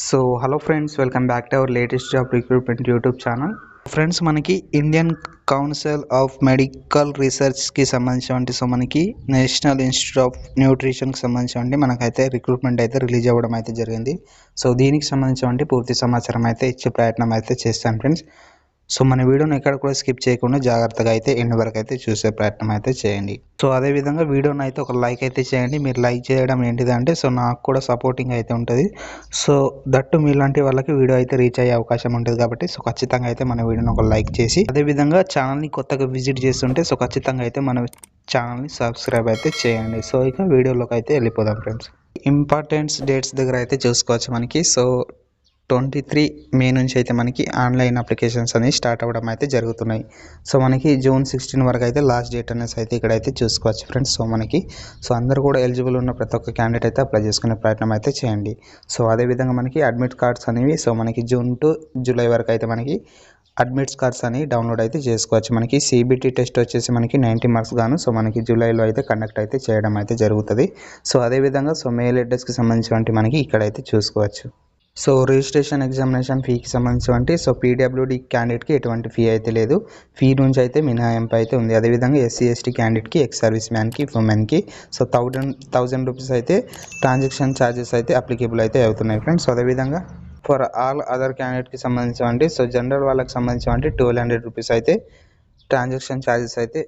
So hello friends welcome back to our latest job recruitment YouTube channel friends మనకి Indian council of medical రీసెర్చ్కి సంబంధించినటువంటి so మనకి national institute of న్యూట్రిషన్కి సంబంధించినటువంటి మనకైతే రిక్రూట్మెంట్ అయితే రిలీజ్ అవ్వడం అయితే జరిగింది. సో దీనికి సంబంధించినటువంటి పూర్తి సమాచారం అయితే ఇచ్చే ప్రయత్నం అయితే చేస్తాను ఫ్రెండ్స్ సో మన వీడియోని ఎక్కడ కూడా స్కిప్ చేయకుండా జాగ్రత్తగా అయితే ఎండ్ వరకు అయితే చూసే ప్రయత్నం అయితే చేయండి. సో అదే విధంగా వీడియోని అయితే ఒక లైక్ అయితే చేయండి. మీరు లైక్ చేయడం ఏంటిదంటే సో నాకు కూడా సపోర్టింగ్ అయితే ఉంటుంది. సో దట్టు మీలాంటి వాళ్ళకి వీడియో అయితే రీచ్ అయ్యే అవకాశం ఉంటుంది కాబట్టి సో ఖచ్చితంగా అయితే మన వీడియోని ఒక లైక్ చేసి అదే విధంగా ఛానల్ని కొత్తగా విజిట్ చేస్తుంటే సో ఖచ్చితంగా అయితే మన ఛానల్ని సబ్స్క్రైబ్ అయితే చేయండి. సో ఇక వీడియోలోకి అయితే వెళ్ళిపోదాం ఫ్రెండ్స్. ఇంపార్టెంట్స్ డేట్స్ దగ్గర అయితే చూసుకోవచ్చు మనకి. సో ట్వంటీ త్రీ మే నుంచి అయితే మనకి ఆన్లైన్ అప్లికేషన్స్ అనేవి స్టార్ట్ అవ్వడం అయితే జరుగుతున్నాయి. సో మనకి జూన్ సిక్స్టీన్ వరకు అయితే లాస్ట్ డేట్ అనేసి అయితే ఇక్కడైతే చూసుకోవచ్చు ఫ్రెండ్స్. సో మనకి సో అందరూ కూడా ఎలిజిబుల్ ఉన్న ప్రతి ఒక్క క్యాండిడేట్ అయితే అప్లై చేసుకునే ప్రయత్నం అయితే చేయండి. సో అదేవిధంగా మనకి అడ్మిట్ కార్డ్స్ అనేవి సో మనకి జూన్ టు జూలై వరకు అయితే మనకి అడ్మిట్స్ కార్డ్స్ అని డౌన్లోడ్ అయితే చేసుకోవచ్చు. మనకి సిబిటీ టెస్ట్ వచ్చేసి మనకి నైంటీ మార్క్స్ గాను సో మనకి జూలైలో అయితే కండక్ట్ అయితే చేయడం అయితే జరుగుతుంది. సో అదేవిధంగా సో మెయిల్ అడ్రస్కి సంబంధించినటువంటి మనకి ఇక్కడైతే చూసుకోవచ్చు. సో రిజిస్ట్రేషన్ ఎగ్జామినేషన్ ఫీకి సంబంధించి సో పీడబ్ల్యూడి క్యాండిడేట్కి ఎటువంటి ఫీ అయితే లేదు. ఫీ నుంచి అయితే మినహాయింపు అయితే ఉంది. అదేవిధంగా ఎస్సీ ఎస్టీ క్యాండిడేట్కి ఎక్స్ సర్వీస్ మ్యాన్కి ఉమెన్కి సో థౌజండ్ థౌజండ్ రూపీస్ అయితే ట్రాన్సాక్షన్ ఛార్జెస్ అయితే అప్లికేబుల్ అయితే అవుతున్నాయి ఫ్రెండ్స్ సో అదేవిధంగా ఫర్ ఆల్ అదర్ క్యాండిడేట్కి సంబంధించి సో జనరల్ వాళ్ళకి సంబంధించి ట్వెల్వ్ హండ్రెడ్ రూపీస్ అయితే ట్రాన్సాక్షన్ ఛార్జెస్ అయితే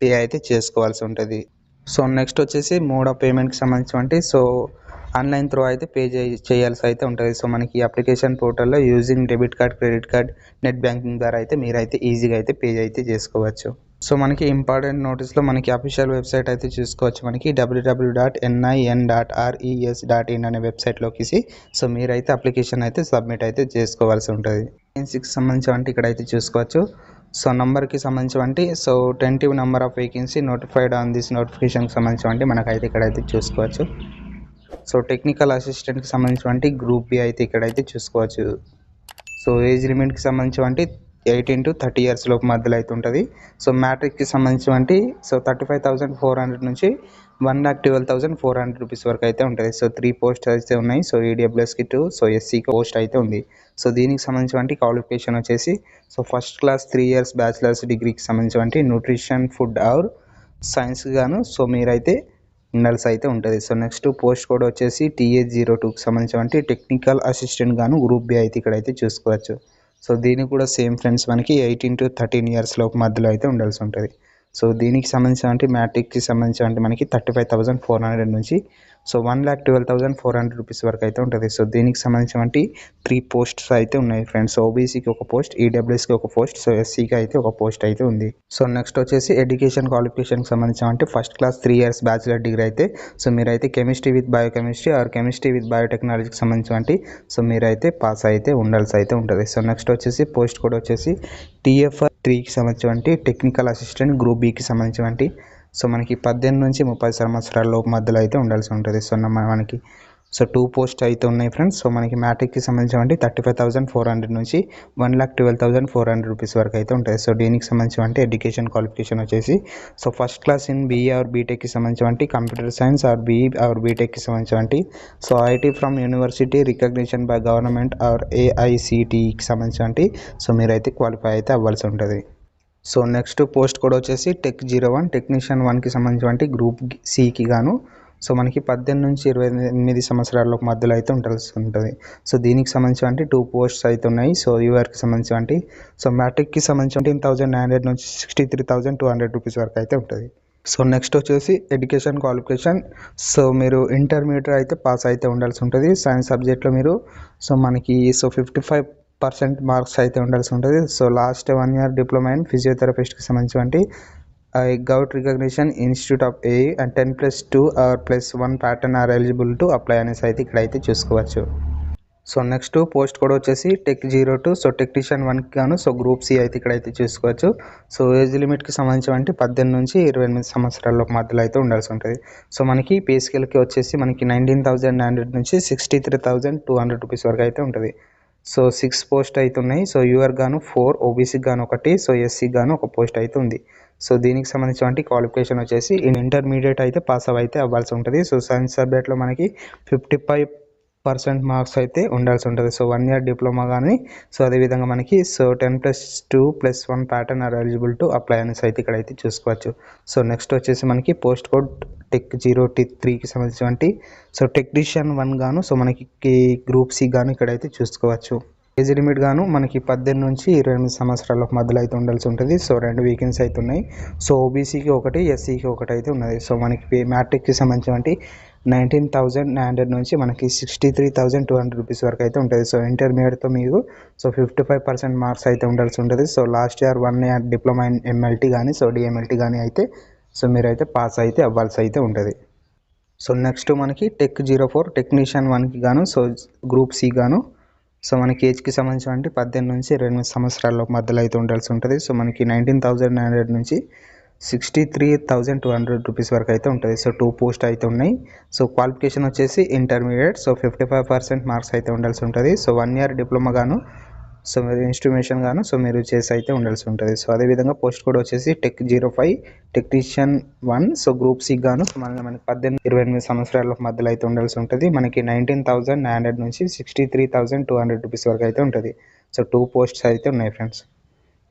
పే అయితే చేసుకోవాల్సి ఉంటుంది. సో నెక్స్ట్ వచ్చేసి మోడ్ ఆఫ్ పేమెంట్కి సంబంధించి సో ఆన్లైన్ త్రూ అయితే పే చేయాల్సి అయితే ఉంటుంది. సో మనకి అప్లికేషన్ పోర్టల్లో using debit card credit card net banking ద్వారా అయితే మీరైతే ఈజీగా అయితే పే అయితే చేసుకోవచ్చు. సో మనకి ఇంపార్టెంట్ నోటీస్లో మనకి అఫీషియల్ వెబ్సైట్ అయితే చూసుకోవచ్చు. మనకి WW dot NIN dot RES dot in అనే వెబ్సైట్లోకి సో మీరైతే అప్లికేషన్ అయితే సబ్మిట్ అయితే చేసుకోవాల్సి ఉంటుంది. వేకెన్సీకి సంబంధించి అంటే ఇక్కడైతే చూసుకోవచ్చు. సో నంబర్కి సంబంధించి so tentative number of vacancy notified on this నోటిఫికేషన్కి సంబంధించి మనకైతే ఇక్కడైతే చూసుకోవచ్చు. సో టెక్నికల్ అసిస్టెంట్కి సంబంధించినటువంటి గ్రూప్ బి అయితే ఇక్కడైతే చూసుకోవచ్చు. సో ఏజ్ లిమిట్కి సంబంధించినటువంటి ఎయిటీన్ టు థర్టీ ఇయర్స్ లోపు మధ్యలో అయితే ఉంటుంది. సో మ్యాట్రిక్కి సంబంధించినటువంటి so thirty five thousand four hundred నుంచి one lakh twelve thousand four hundred rupees వరకు అయితే ఉంటుంది. సో త్రీ పోస్ట్ అయితే ఉన్నాయి. సో ఈడబ్ల్యూఎస్కి టూ సో ఎస్సీకి పోస్ట్ అయితే ఉంది. సో దీనికి సంబంధించినటువంటి క్వాలిఫికేషన్ వచ్చేసి so first class three years bachelors డిగ్రీకి సంబంధించినటువంటి న్యూట్రిషన్ ఫుడ్ ఆర్ సైన్స్ గాను సో మీరైతే ఉండాల్సి అయితే ఉంటుంది. సో నెక్స్ట్ పోస్ట్ కోడ్ వచ్చేసి టీఏ జీరో టూకి సంబంధించినటువంటి టెక్నికల్ అసిస్టెంట్ గాను గ్రూప్ బి అయితే ఇక్కడైతే చూసుకోవచ్చు. సో దీనికి కూడా సేమ్ ఫ్రెండ్స్ మనకి ఎయిటీన్ టు థర్టీన్ ఇయర్స్ లోపు మధ్యలో అయితే ఉండాల్సి ఉంటుంది. సో దీనికి సంబంధించినటువంటి మ్యాట్రిక్కి సంబంధించినటువంటి మనకి thirty five thousand four hundred నుంచి so one lakh twelve thousand four hundred rupees వరకు అయితే ఉంటుంది. సో దీనికి సంబంధించినటువంటి త్రీ పోస్ట్స్ అయితే ఉన్నాయి ఫ్రెండ్స్. ఓబీసీకి ఒక పోస్ట్ ఈడబ్ల్యూఎస్కి ఒక పోస్ట్ సో ఎస్సీకి అయితే ఒక పోస్ట్ అయితే ఉంది. సో నెక్స్ట్ వచ్చేసి ఎడ్యుకేషన్ క్వాలిఫికేషన్కి సంబంధించిన first class three years bachelor degree అయితే సో మీరైతే chemistry with biochemistry or chemistry with బయోటెక్నాలజీకి సంబంధించిన సో మీరైతే పాస్ అయితే ఉండాల్సి అయితే ఉంటుంది. సో నెక్స్ట్ వచ్చేసి పోస్ట్ కూడా వచ్చేసి టీఎఫ్ఆర్ త్రీకి సంబంధించిన టెక్నికల్ అసిస్టెంట్ గ్రూప్ బీకి సంబంధించిన సో మనకి పద్దెనిమిది నుంచి ముప్పై సంవత్సరాల లోపు మధ్యలో అయితే ఉండాల్సి ఉంటుంది. సో మనకి సో టూ పోస్ట్ అయితే ఉన్నాయి ఫ్రెండ్స్ సో మనకి మ్యాట్రిక్కి సంబంధించి thirty five thousand four hundred నుంచి one lakh twelve thousand four hundred rupees వరకు అయితే ఉంటుంది సో దీనికి సంబంధించి ఎడ్యుకేషన్ క్వాలిఫికేషన్ వచ్చేసి so first class in BE or బీటెక్కి సంబంధించి computer science or BE or బీటెక్కి సంబంధించి so IT from university recognition by government or ఏఐసిటిఈకి సంబంధించి సో మీరైతే క్వాలిఫై అయితే అవ్వాల్సి ఉంటుంది. సో నెక్స్ట్ పోస్ట్ కూడా వచ్చేసి టెక్ జీరో వన్ టెక్నీషియన్ వన్కి సంబంధించిన గ్రూప్ సికి గాను. సో మనకి పద్దెనిమిది నుంచి ఇరవై ఎనిమిది సంవత్సరాల మధ్యలో అయితే ఉండాల్సి ఉంటుంది. సో దీనికి సంబంధించి టూ పోస్ట్స్ అయితే ఉన్నాయి. సో యూఆర్కి సంబంధించి సో మ్యాట్రిక్కి సంబంధించి థౌసండ్ నైన్ హండ్రెడ్ నుంచి sixty three thousand two hundred rupees వరకు అయితే ఉంటుంది. సో నెక్స్ట్ వచ్చేసి ఎడ్యుకేషన్ క్వాలిఫికేషన్. సో మీరు ఇంటర్మీడియట్ అయితే పాస్ అయితే ఉండాల్సి ఉంటుంది. సైన్స్ సబ్జెక్ట్లో మీరు సో మనకి so fifty five percent marks అయితే ఉండాల్సి ఉంటుంది. So last one year diploma and ఫిజియోథెరపిస్ట్కి సంబంధించినటువంటి govt recognition institute of a and ten plus two or plus one pattern are eligible to apply అనేసి అయితే ఇక్కడైతే చూసుకోవచ్చు. సో నెక్స్ట్ పోస్ట్ కూడా వచ్చేసి tech zero two so technician వన్కి గాను so group C అయితే ఇక్కడైతే చూసుకోవచ్చు. సో ఏజ్ లిమిట్కి సంబంధించి పద్దెనిమిది నుంచి ఇరవై ఎనిమిది సంవత్సరాల మధ్యలో అయితే ఉండాల్సి ఉంటుంది. సో మనకి పే స్కేల్కి వచ్చేసి మనకి నైన్టీన్ థౌసండ్ హండ్రెడ్ నుంచి sixty three thousand two hundred rupees వరకు అయితే ఉంటుంది. సో సిక్స్ పోస్ట్ అయితే ఉన్నాయి సో యూఆర్ గాను ఫోర్ ఓబీసీకి గాను ఒకటి సో ఎస్సీకి గాను ఒక పోస్ట్ అయితే ఉంది సో దీనికి సంబంధించిన క్వాలిఫికేషన్ వచ్చేసి ఇంటర్మీడియట్ అయితే పాస్ అవ్ అయితే అవ్వాల్సి ఉంటుంది. సో సైన్స్ సబ్జెక్ట్లో మనకి ఫిఫ్టీ ఫైవ్ పర్సెంట్ మార్క్స్ అయితే ఉండాల్సి ఉంటుంది. సో వన్ ఇయర్ డిప్లొమా కానీ సో అదేవిధంగా మనకి so ten plus two plus one pattern are eligible to apply అనేసి అయితే ఇక్కడైతే చూసుకోవచ్చు. సో నెక్స్ట్ వచ్చేసి మనకి post code tech zero T త్రీకి సంబంధించినటువంటి సో టెక్నీషియన్ వన్ గాను సో మనకి గ్రూప్ సి గాను ఇక్కడైతే చూసుకోవచ్చు. ఏజ్ లిమిట్ గాను మనకి పద్దెనిమిది నుంచి ఇరవై ఎనిమిది సంవత్సరాల మధ్యలో అయితే ఉండాల్సి ఉంటుంది. సో రెండు వీకెండ్స్ అయితే ఉన్నాయి. సో ఓబీసీకి ఒకటి ఎస్సీకి ఒకటి అయితే ఉన్నది. సో మనకి మ్యాట్రిక్కి సంబంధించినటువంటి నైన్టీన్ థౌజండ్ నైన్ హండ్రెడ్ నుంచి మనకి sixty three thousand two hundred rupees వరకు అయితే ఉంటుంది. సో ఇంటర్మీడియట్తో మీకు so fifty five percent marks అయితే ఉండాల్సి ఉంటుంది. So last year one year diploma in MLT కానీ సో డిఎంఎల్టీ కానీ అయితే సో మీరైతే పాస్ అయితే అవ్వాల్సి అయితే ఉంటుంది. సో నెక్స్ట్ మనకి టెక్ జీరో ఫోర్ టెక్నీషియన్ వన్కి గాను సో గ్రూప్ సి గాను సో మనకి ఏజ్కి సంబంధించిన పద్దెనిమిది నుంచి ఇరవై ఎనిమిది సంవత్సరాల మధ్యలో అయితే ఉండాల్సి ఉంటుంది. సో మనకి నైన్టీన్ థౌజండ్ నైన్ హండ్రెడ్ నుంచి sixty three thousand two hundred rupees వరకు అయితే ఉంటుంది. సో టూ పోస్ట్ అయితే ఉన్నాయి. సో క్వాలిఫికేషన్ వచ్చేసి intermediate so fifty five percent marks అయితే ఉండాల్సి ఉంటుంది. సో వన్ ఇయర్ డిప్లొమా గాను సో మీరు ఇన్స్టిట్యూషన్ గాను సో మీరు చేసి అయితే ఉండాల్సి ఉంటుంది. సో అదేవిధంగా పోస్ట్ కోడ్ వచ్చేసి tech zero five technician one so group C గాను సో మనకి పద్దెనిమిది ఇరవై ఎనిమిది సంవత్సరాల మధ్యలో అయితే ఉండాల్సి ఉంటుంది. మనకి నైన్టీన్ థౌసండ్ నైన్ హండ్రెడ్ నుంచి sixty three thousand two hundred rupees వరకు అయితే ఉంటుంది. సో టూ పోస్ట్స్ అయితే ఉన్నాయి ఫ్రెండ్స్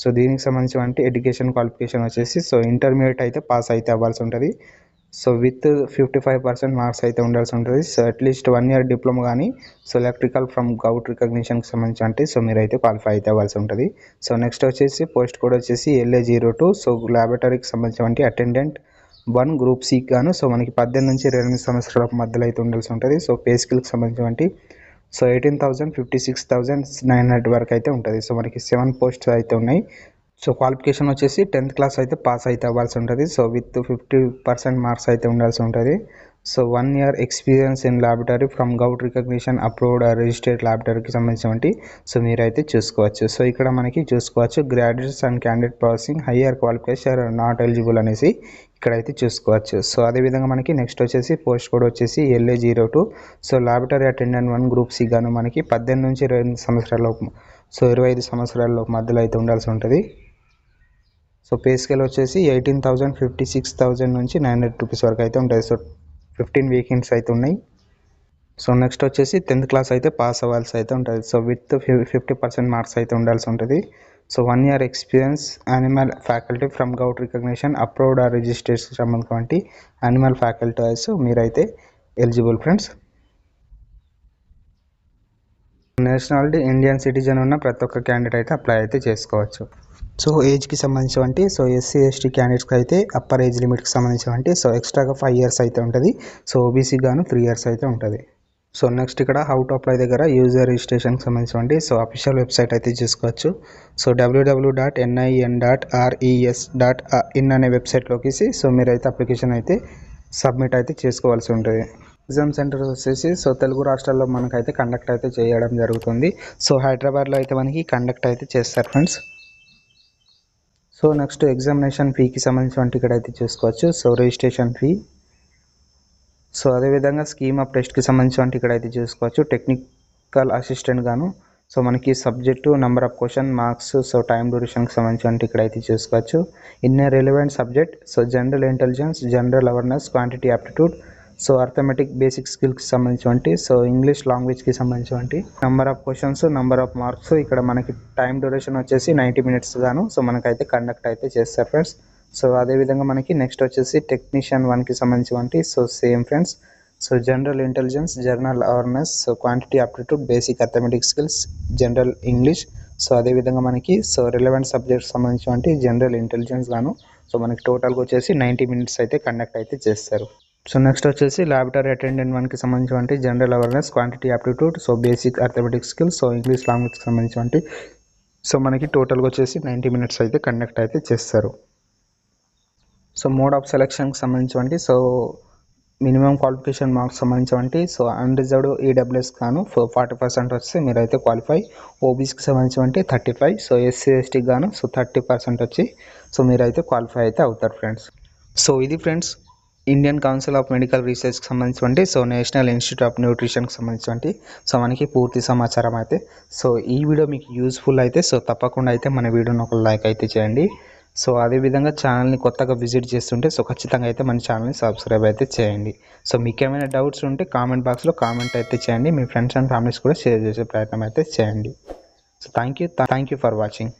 సో దీనికి సంబంధించిన ఎడ్యుకేషన్ క్వాలిఫికేషన్ వచ్చేసి సో ఇంటర్మీడియట్ అయితే పాస్ అయితే అవ్వాల్సి ఉంటుంది. So with fifty five percent marks అయితే ఉండాల్సి ఉంటుంది. So at least one year diploma కానీ సో ఎలక్ట్రికల్ ఫ్రమ్ గౌట్ రికగ్నిషన్కి సంబంధించి అంటే సో మీరైతే క్వాలిఫై అయితే అవ్వాల్సి ఉంటుంది. సో నెక్స్ట్ వచ్చేసి పోస్ట్ కోడ్ వచ్చేసి ఎల్ఏ జీరో టూ సో ల్యాబొరేటరీకి సంబంధించి అటెండెంట్ వన్ గ్రూప్ సీక్ గాను సో మనకి పద్దెనిమిది నుంచి ఇరవై ఎనిమిది సంవత్సరాల మధ్యలో అయితే ఉండాల్సి ఉంటుంది. సో పే స్కిల్కి సంబంధించి so eighteen thousand fifty six thousand nine hundred వరకు అయితే ఉంటుంది. సో మనకి సెవెన్ పోస్ట్స్ అయితే ఉన్నాయి. సో క్వాలిఫికేషన్ వచ్చేసి టెన్త్ క్లాస్ అయితే పాస్ అయితే అవ్వాల్సి ఉంటుంది. So with fifty percent marks అయితే ఉండాల్సి ఉంటుంది. So one year experience in laboratory from govt recognition approved registered ల్యాబొరేటరీకి సంబంధించినటువంటి సో మీరైతే చూసుకోవచ్చు. సో ఇక్కడ మనకి చూసుకోవచ్చు graduates and candidate processing higher qualification not eligible అనేసి ఇక్కడైతే చూసుకోవచ్చు. సో అదేవిధంగా మనకి నెక్స్ట్ వచ్చేసి పోస్ట్ కోడ్ వచ్చేసి LA zero two so laboratory attendant one group C గాను మనకి పద్దెనిమిది నుంచి ఇరవై ఎనిమిది సంవత్సరాల సో ఇరవై ఐదు సంవత్సరాల మధ్యలో అయితే ఉండాల్సి ఉంటుంది. సో పే స్కేల్ వచ్చేసి eighteen thousand fifty six thousand నుంచి నైన్ హండ్రెడ్ రూపీస్ వరకు అయితే ఉంటుంది. సో ఫిఫ్టీన్ వీకెండ్స్ అయితే ఉన్నాయి. సో నెక్స్ట్ వచ్చేసి టెన్త్ క్లాస్ అయితే పాస్ అవ్వాల్సి అయితే ఉంటుంది. So with fifty percent marks అయితే ఉండాల్సి ఉంటుంది. So one year experience animal faculty from govt recognition approved or registration సంబంధించి యానిమల్ ఫ్యాకల్టీస్ మీరైతే eligible friends nationality Indian citizen ఉన్న ప్రతి ఒక్క క్యాండిడేట్ అయితే అప్లై అయితే చేసుకోవచ్చు. సో ఏజ్కి సంబంధించినటువంటి సో ఎస్సీ ఎస్టీ క్యాండిడేట్స్కి అయితే అప్పర్ ఏజ్ లిమిట్కి సంబంధించినటువంటి సో ఎక్స్ట్రాగా ఫైవ్ ఇయర్స్ అయితే ఉంటుంది. సో ఓబీసీ గాను త్రీ ఇయర్స్ అయితే ఉంటుంది. సో నెక్స్ట్ ఇక్కడ హౌ టు అప్లై దగ్గర యూజర్ రిజిస్ట్రేషన్కి సంబంధించినటువంటి సో అఫీషియల్ వెబ్సైట్ అయితే చూసుకోవచ్చు. So WW dot NIN dot RES dot in అనే వెబ్సైట్లోకి సో మీరైతే అప్లికేషన్ అయితే సబ్మిట్ అయితే చేసుకోవాల్సి ఉంటుంది. ఎగ్జామ్ సెంటర్ వచ్చేసి సో తెలుగు రాష్ట్రాల్లో మనకైతే కండక్ట్ అయితే చేయడం జరుగుతుంది. సో హైదరాబాద్లో అయితే మనకి కండక్ట్ అయితే చేస్తారు ఫ్రెండ్స్ సో నెక్స్ట్ ఎగ్జామినేషన్ ఫీకి సంబంధించిన ఇక్కడ అయితే చూసుకోవచ్చు. సో రిజిస్ట్రేషన్ ఫీ సో అదేవిధంగా స్కీమ్ ఆఫ్ టెస్ట్కి సంబంధించిన ఇక్కడ అయితే చూసుకోవచ్చు. టెక్నికల్ అసిస్టెంట్ గాను. సో మనకి subject number of question marks so time డ్యూరేషన్కి సంబంధించిన ఇక్కడ అయితే చూసుకోవచ్చు. In relevant subject so general intelligence general awareness quantity aptitude so arithmetic basic స్కిల్స్కి సంబంధించినటువంటి సో ఇంగ్లీష్ లాంగ్వేజ్కి సంబంధించినటువంటి number of questions number of marks ఇక్కడ మనకి టైం డ్యూరేషన్ వచ్చేసి నైంటీ మినిట్స్ గాను. సో మనకైతే కండక్ట్ అయితే చేస్తారు ఫ్రెండ్స్ సో అదేవిధంగా మనకి నెక్స్ట్ వచ్చేసి టెక్నీషియన్ వన్కి సంబంధించినటువంటి so same friends so general intelligence general awareness so quantity aptitude basic arithmetic skills general English so అదేవిధంగా మనకి సో రిలవెంట్ సబ్జెక్ట్స్ సంబంధించినటువంటి జనరల్ ఇంటెలిజెన్స్ గాను సో మనకి టోటల్గా వచ్చేసి నైంటీ మినిట్స్ అయితే కండక్ట్ అయితే చేస్తారు. సో నెక్స్ట్ వచ్చేసి ల్యాబొరేటరీ అటెండెంట్ వన్కి సంబంధించినటువంటి general awareness quantity aptitude so basic arithmetic skills so English లాంగ్వేజ్కి సంబంధించినటువంటి సో మనకి టోటల్గా వచ్చేసి నైంటీ మినిట్స్ అయితే కండక్ట్ అయితే చేస్తారు. సో మోడ్ ఆఫ్ సెలెక్షన్కి సంబంధించినటువంటి సో మినిమం క్వాలిఫికేషన్ మార్క్స్ సంబంధించినటువంటి సో అన్రిజర్వ్డ్ ఈడబ్ల్యూఎస్ గాను ఫార్టీ పర్సెంట్ వస్తే మీరైతే క్వాలిఫై ఓబీసీకి సంబంధించినటువంటి థర్టీ ఫైవ్ సో ఎస్సీ ఎస్టీకి గాను సో థర్టీ పర్సెంట్ వచ్చి సో మీరైతే క్వాలిఫై అయితే అవుతారు ఫ్రెండ్స్ సో ఇది friends Indian council of medical రీసెర్చ్కి సంబంధించినటువంటి సో నేషనల్ ఇన్స్టిట్యూట్ ఆఫ్ న్యూట్రిషన్కి సంబంధించినటువంటి సో మనకి పూర్తి సమాచారం అయితే. సో ఈ వీడియో మీకు యూస్ఫుల్ అయితే సో తప్పకుండా అయితే మన వీడియోని ఒక లైక్ అయితే చేయండి. సో అదేవిధంగా ఛానల్ని కొత్తగా విజిట్ చేస్తుంటే సో ఖచ్చితంగా అయితే మన ఛానల్ని సబ్స్క్రైబ్ అయితే చేయండి. సో మీకు ఏమైనా డౌట్స్ ఉంటే కామెంట్ బాక్స్లో కామెంట్ అయితే చేయండి. మీ ఫ్రెండ్స్ అండ్ ఫ్యామిలీస్ కూడా షేర్ చేసే ప్రయత్నం అయితే చేయండి. So thank you thank you for watching